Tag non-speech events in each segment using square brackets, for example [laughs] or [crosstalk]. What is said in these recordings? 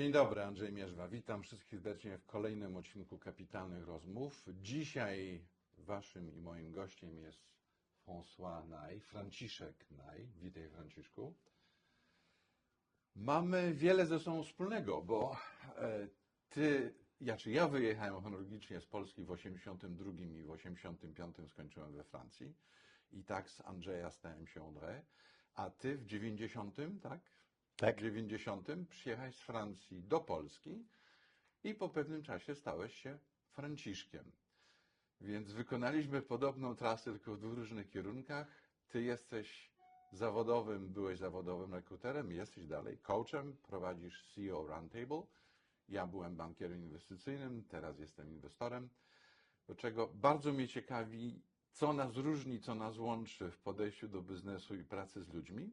Dzień dobry, Andrzej Mierzwa. Witam wszystkich serdecznie w kolejnym odcinku Kapitalnych Rozmów. Dzisiaj waszym i moim gościem jest François Naj, Franciszek Naj. Witaj Franciszku. Mamy wiele ze sobą wspólnego, bo e, ty, znaczy ja wyjechałem chronologicznie z Polski w 82 i w 85 skończyłem we Francji i tak z Andrzeja stałem się André, a ty w 90, tak? Tak. W 90 przyjechałeś z Francji do Polski i po pewnym czasie stałeś się Franciszkiem. Więc wykonaliśmy podobną trasę, tylko w dwóch różnych kierunkach. Ty jesteś zawodowym, byłeś zawodowym rekruterem, jesteś dalej coachem, prowadzisz CEO Roundtable. Ja byłem bankierem inwestycyjnym, teraz jestem inwestorem. Do czego bardzo mnie ciekawi, co nas różni, co nas łączy w podejściu do biznesu i pracy z ludźmi.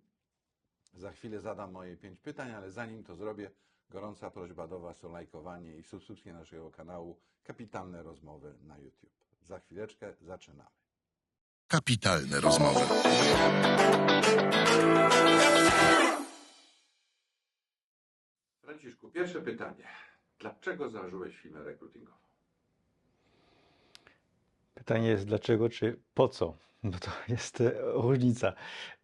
Za chwilę zadam moje pięć pytań, ale zanim to zrobię, gorąca prośba do Was o lajkowanie i subskrypcję naszego kanału Kapitalne Rozmowy na YouTube. Za chwileczkę zaczynamy. Kapitalne rozmowy. Franciszku, pierwsze pytanie. Dlaczego założyłeś firmę rekrutingową? Pytanie jest dlaczego, czy po co? Bo to [laughs] jest e, różnica.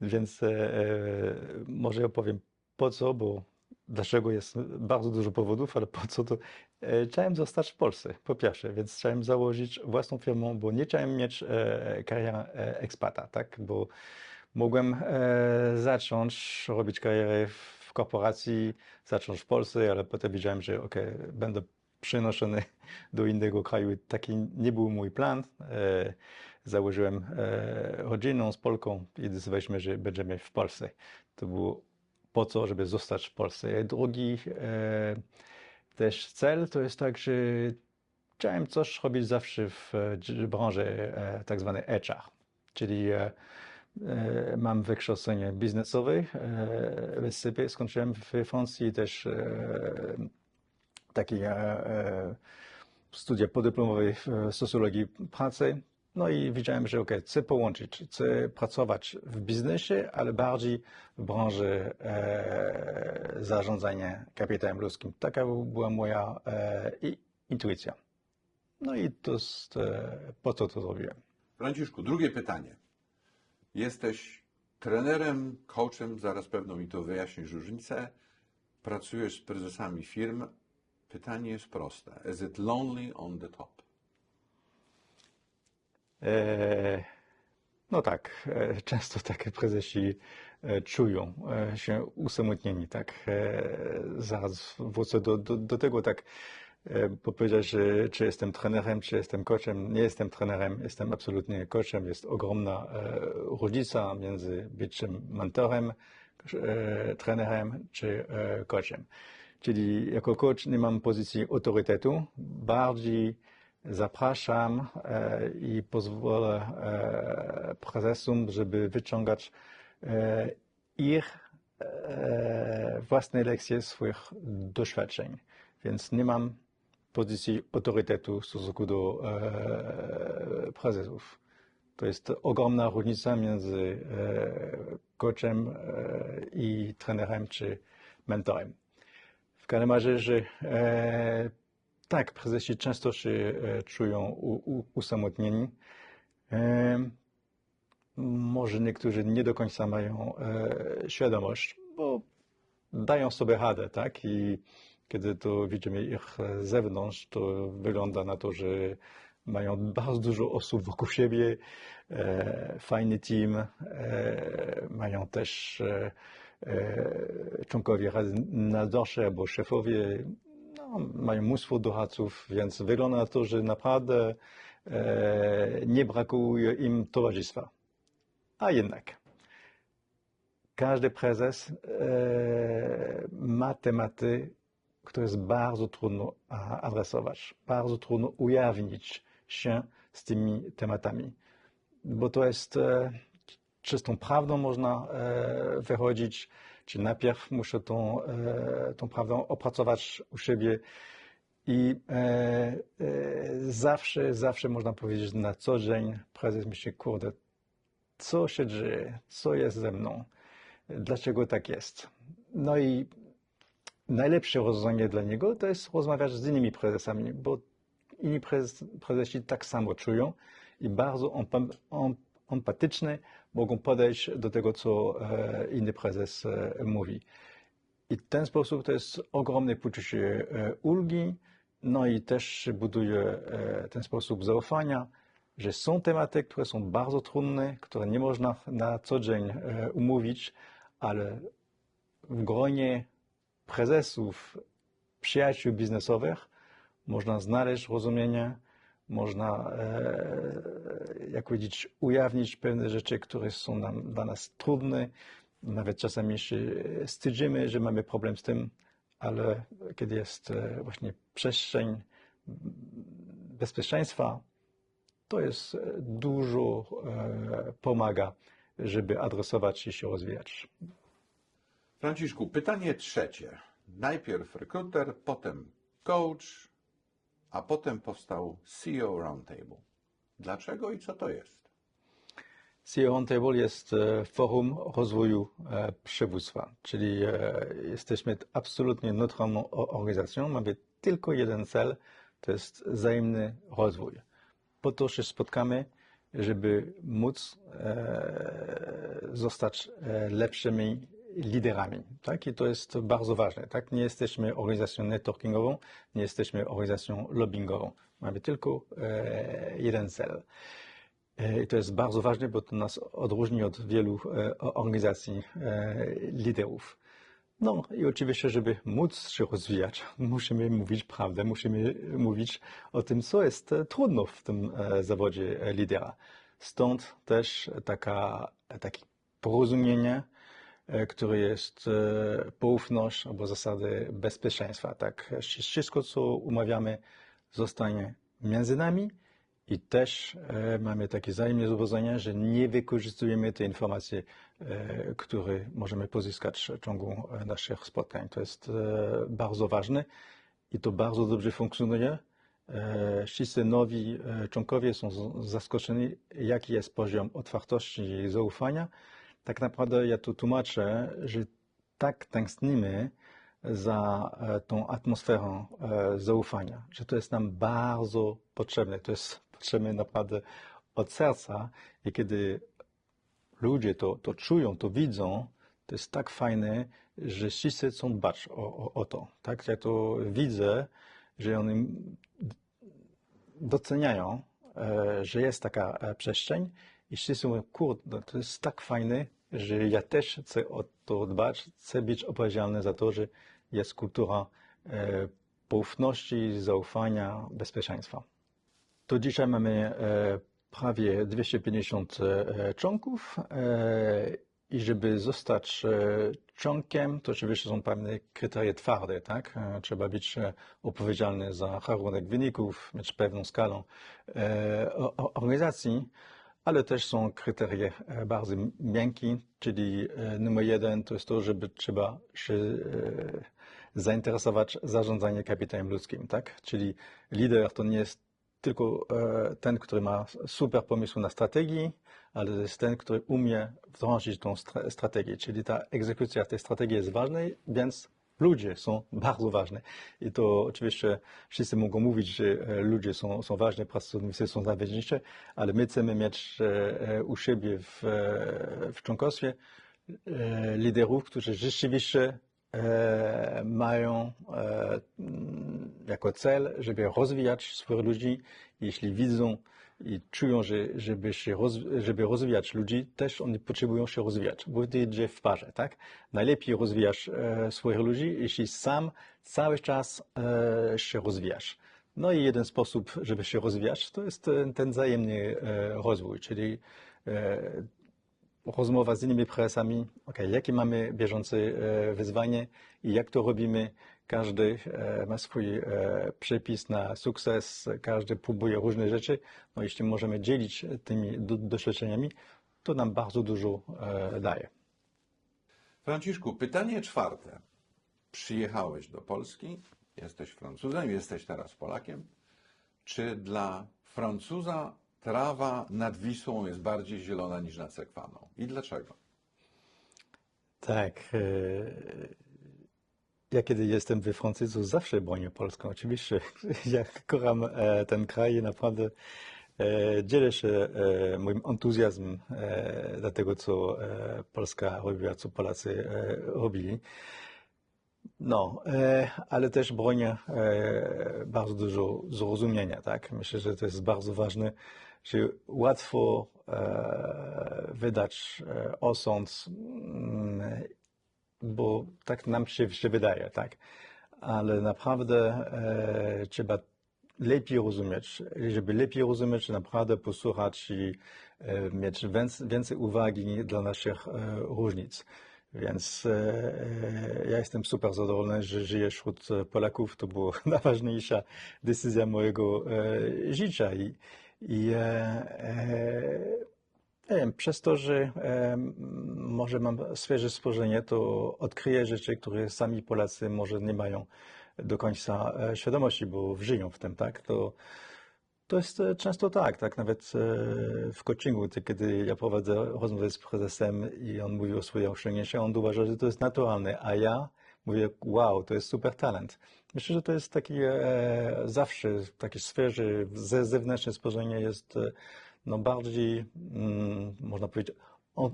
Więc e, e, może ja powiem po co, bo dlaczego jest bardzo dużo powodów, ale po co to e, chciałem zostać w Polsce, po pierwsze, więc chciałem założyć własną firmę, bo nie chciałem mieć e, kariery ekspata, tak? Bo mogłem e, zacząć robić karierę w korporacji, zacząć w Polsce, ale potem wiedziałem, że ok, będę przenoszony do innego kraju. Taki nie był mój plan. E, założyłem e, rodzinę z Polką i zdecydowaliśmy, że będziemy w Polsce. To było po co, żeby zostać w Polsce. Drugi e, też cel to jest tak, że chciałem coś robić zawsze w e, branży e, tak zwanej HR, czyli e, e, mam wykształcenie biznesowe e, w SCP, skończyłem w Francji też takie e, studia podyplomowe w socjologii pracy. No i widziałem, że ok, chcę połączyć, chcę pracować w biznesie, ale bardziej w branży e, zarządzania kapitałem ludzkim. Taka była moja e, intuicja. No i to jest e, po co to zrobiłem. Franciszku, drugie pytanie. Jesteś trenerem, coachem, zaraz pewno mi to wyjaśnisz różnicę. Pracujesz z prezesami firm. Pytanie jest proste. Is it lonely on the top? E, No tak, e, często takie prezesi e, czują się usamotnieni, tak. Zaraz wrócę do, do, do tego, tak, bo powiedziałeś, że czy jestem trenerem, czy jestem coachem. Nie jestem trenerem, jestem absolutnie coachem. Jest ogromna różnica między byciem mentorem, trenerem, czy coachem. Czyli jako coach nie mam pozycji autorytetu, bardziej zapraszam e, i pozwolę e, prezesom, żeby wyciągać e, ich własne lekcje swoich doświadczeń. Więc nie mam pozycji autorytetu w stosunku do prezesów. To jest ogromna różnica między coachem i trenerem czy mentorem. W każdym że e, tak, prezesi często się e, czują u, u, usamotnieni. E, może niektórzy nie do końca mają e, świadomość, bo dają sobie radę, tak? I kiedy to widzimy ich z zewnątrz, to wygląda na to, że mają bardzo dużo osób wokół siebie, e, fajny team, e, mają też e, członkowie rady nadzorcze albo szefowie, no, mają mnóstwo doradców, więc wygląda na to, że naprawdę e, nie brakuje im towarzystwa. A jednak każdy prezes e, ma tematy, które jest bardzo trudno adresować, bardzo trudno ujawnić się z tymi tematami, bo to jest e, czystą prawdą można e, wychodzić, czy najpierw muszę tą, e, tą prawdę opracować u siebie i e, zawsze, zawsze można powiedzieć na co dzień prezes myśli, kurde, co się dzieje, co jest ze mną, dlaczego tak jest. No i najlepsze rozwiązanie dla niego to jest rozmawiać z innymi prezesami, bo inni prezes, prezesi tak samo czują i bardzo empa- em- empatyczne mogą podejść do tego, co e, inny prezes e, mówi. I w ten sposób to jest ogromne poczucie e, ulgi, no i też buduje ten sposób zaufania, że są tematy, które są bardzo trudne, które nie można na co dzień umówić, ale w gronie prezesów, przyjaciół biznesowych można znaleźć rozumienie, można, jak powiedzieć, ujawnić pewne rzeczy, które są nam, dla nas trudne. Nawet czasami się wstydzimy, że mamy problem z tym, ale kiedy jest e, właśnie przestrzeń bezpieczeństwa, to jest e, dużo e, pomaga, żeby adresować i się rozwijać. Franciszku, pytanie trzecie. Najpierw rekruter, potem coach, a potem powstał CEO Roundtable. Dlaczego i co to jest? CEO Roundtable jest e, forum rozwoju e, przywództwa, czyli e, jesteśmy absolutnie neutralną organizacją. Mamy tylko jeden cel, to jest wzajemny rozwój. Po to się spotkamy, żeby móc zostać lepszymi liderami. Tak? I to jest bardzo ważne. Tak? Nie jesteśmy organizacją networkingową, nie jesteśmy organizacją lobbyingową. Mamy tylko e, jeden cel. E, I to jest bardzo ważne, bo to nas odróżni od wielu e, organizacji liderów. No i oczywiście, żeby móc się rozwijać, musimy mówić prawdę, musimy mówić o tym, co jest trudno w tym zawodzie lidera. Stąd też taka, takie porozumienie, e, które jest e, poufność albo zasady bezpieczeństwa. Tak, wszystko, co umawiamy, zostanie między nami i też e, mamy takie wzajemne zobowiązanie, że nie wykorzystujemy te informacje, e, które możemy pozyskać w ciągu naszych spotkań. To jest bardzo ważne i to bardzo dobrze funkcjonuje. Wszyscy nowi członkowie są zaskoczeni, jaki jest poziom otwartości i zaufania. Tak naprawdę ja tu tłumaczę, że tak tęsknimy za e, tą atmosferą e, zaufania, że to jest nam bardzo potrzebne. To jest [laughs] potrzebne naprawdę od serca i kiedy ludzie to, to czują, to widzą, to jest tak fajne, że wszyscy chcą dbać o, o, o to. Tak? Ja to widzę, że oni doceniają, e, że jest taka przestrzeń i wszyscy mówią, kurde, to jest tak fajne, że ja też chcę o to dbać, chcę być odpowiedzialny za to, że jest kultura e, poufności, zaufania, bezpieczeństwa. To dzisiaj mamy e, prawie 250 e, członków e, i żeby zostać e, członkiem, to oczywiście są pewne kryteria twarde, tak? E, Trzeba być odpowiedzialny za rachunek wyników, mieć pewną skalę organizacji, ale też są kryteria e, bardzo miękkie, czyli e, numer jeden to jest to, żeby trzeba się e, zainteresować zarządzaniem kapitałem ludzkim, tak? Czyli lider to nie jest tylko ten, który ma super pomysł na strategii, ale to jest ten, który umie wdrożyć tą stra- strategię. Czyli ta egzekucja tej strategii jest ważna, więc ludzie są bardzo ważni. I to oczywiście wszyscy mogą mówić, że e, ludzie są, są ważni, pracownicy są najważniejsi, ale my chcemy mieć e, e, u siebie w, w członkostwie liderów, którzy rzeczywiście mają jako cel, żeby rozwijać swoich ludzi. Jeśli widzą i czują, że żeby, się roz, żeby rozwijać ludzi, też oni potrzebują się rozwijać, bo to idzie w parze, tak? Najlepiej rozwijasz e, swoich ludzi, jeśli sam cały czas e, się rozwijasz. No i jeden sposób, żeby się rozwijać, to jest ten, wzajemny e, rozwój, czyli e, rozmowa z innymi prezesami, ok, jakie mamy bieżące e, wyzwanie i jak to robimy. Każdy e, ma swój e, przepis na sukces, każdy próbuje różne rzeczy. No jeśli możemy dzielić tymi do, doświadczeniami, to nam bardzo dużo e, daje. Franciszku, pytanie czwarte. Przyjechałeś do Polski, jesteś Francuzem, jesteś teraz Polakiem. Czy dla Francuza trawa nad Wisłą jest bardziej zielona niż nad Sekwaną? I dlaczego? Tak. Ja kiedy jestem we Francji, to zawsze bronię Polską, oczywiście. [laughs] Ja kocham e, ten kraj i naprawdę e, dzielę się e, moim entuzjazmem dla tego, co Polska robiła, co Polacy robili. No, ale też bronię bardzo dużo zrozumienia, tak? Myślę, że to jest bardzo ważne, że łatwo wydać osąd, mm, bo tak nam się, się wydaje, tak? Ale naprawdę e, trzeba lepiej rozumieć. Żeby lepiej rozumieć, naprawdę posłuchać i e, mieć więcej, więcej uwagi dla naszych e, różnic. Więc e, e, ja jestem super zadowolony, że żyję wśród Polaków. To była [laughs] najważniejsza decyzja mojego e, życia. I, i e, e, przez to, że może mam świeże spojrzenie, to odkryję rzeczy, które sami Polacy może nie mają do końca e, świadomości, bo żyją w tym, tak? To, to jest e, często tak, tak? Nawet e, w coachingu, kiedy ja prowadzę rozmowę z prezesem i on mówi o swoich osiągnięciach, on uważa, że to jest naturalne, a ja mówię, wow, to jest super talent. Myślę, że to jest taki e, zawsze takie świeże, ze, zewnętrzne spojrzenie jest no, bardziej, mm, można powiedzieć,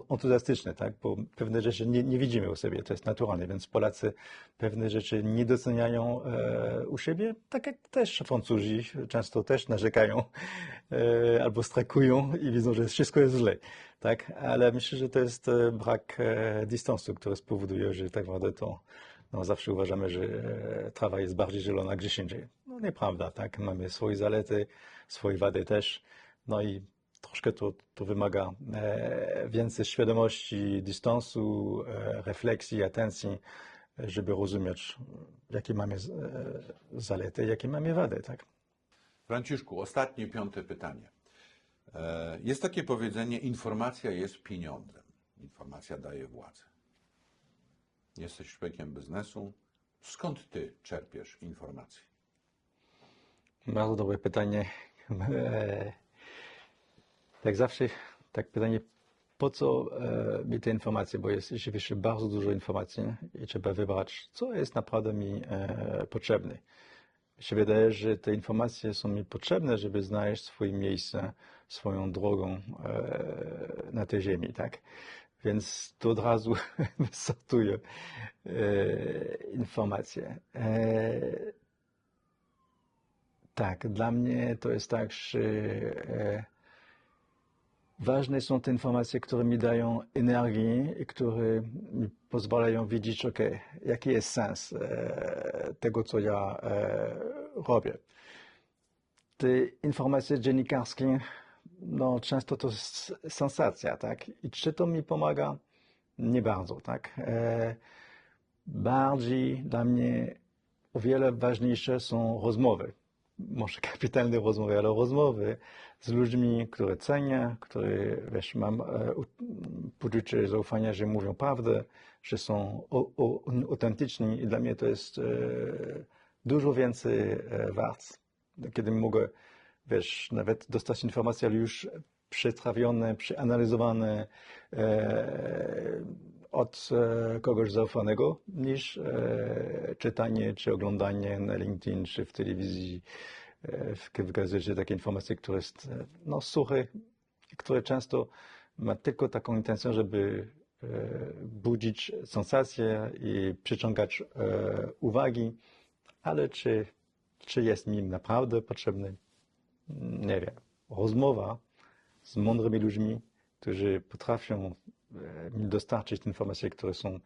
entuzjastyczne, tak? Bo pewne rzeczy nie, nie widzimy u siebie, to jest naturalne, więc Polacy pewne rzeczy nie doceniają e, u siebie, tak jak też Francuzi często też narzekają e, albo strakują i widzą, że wszystko jest źle, tak? Ale myślę, że to jest e, brak e, dystansu, który spowoduje, że tak naprawdę to no, zawsze uważamy, że e, trawa jest bardziej zielona gdzieś indziej. No nieprawda, tak? Mamy swoje zalety, swoje wady też, no i troszkę to, to wymaga e, więcej świadomości, dystansu, e, refleksji, atencji, żeby rozumieć, jakie mamy e, zalety, jakie mamy wady, tak? Franciszku, ostatnie, piąte pytanie. Jest takie powiedzenie, informacja jest pieniądzem. Informacja daje władzę. Jesteś człowiekiem biznesu. Skąd ty czerpiesz informacje? Bardzo dobre pytanie. Jak zawsze, tak pytanie, po co e, mi te informacje, bo jest rzeczywiście bardzo dużo informacji i trzeba wybrać, co jest naprawdę mi e, potrzebne. Mi się wydaje, że te informacje są mi potrzebne, żeby znaleźć swoje miejsce, swoją drogą e, na tej ziemi, tak? Więc to od razu [laughs] sortuję e, informacje. E, tak, dla mnie to jest tak, że e, ważne są te informacje, które mi dają energię i które mi pozwalają wiedzieć, ok, jaki jest sens e, tego, co ja e, robię. Te informacje dziennikarskie, no często to jest sensacja, tak? I czy to mi pomaga? Nie bardzo, tak? E, bardziej dla mnie o wiele ważniejsze są rozmowy. Może [laughs] kapitalne rozmowy, ale rozmowy z ludźmi, które cenię, które, wiesz, mam e, poczucie zaufania, że mówią prawdę, że są autentyczni i dla mnie to jest e, dużo więcej e, wart. Kiedy mogę, wiesz, nawet dostać informacje, ale już przetrawione, przeanalizowane e, od e, kogoś zaufanego, niż e, czytanie czy oglądanie na LinkedIn czy w telewizji, e, w, gazecie takie informacje, które jest no, suche, które często ma tylko taką intencję, żeby budzić sensacje i przyciągać uwagi, ale czy, czy jest mi naprawdę potrzebny? Nie wiem. Rozmowa z mądrymi ludźmi, którzy potrafią dostarczyć informacje, które są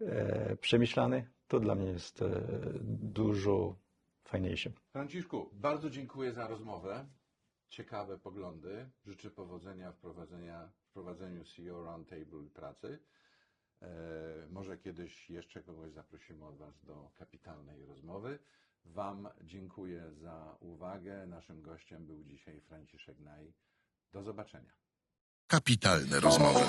e, przemyślane, to dla mnie jest e, dużo fajniejsze. Franciszku, bardzo dziękuję za rozmowę. Ciekawe poglądy. Życzę powodzenia w prowadzeniu CEO Roundtable pracy. E, może kiedyś jeszcze kogoś zaprosimy od Was do kapitalnej rozmowy. Wam dziękuję za uwagę. Naszym gościem był dzisiaj Franciszek Naj. Do zobaczenia. Kapitalne rozmowy.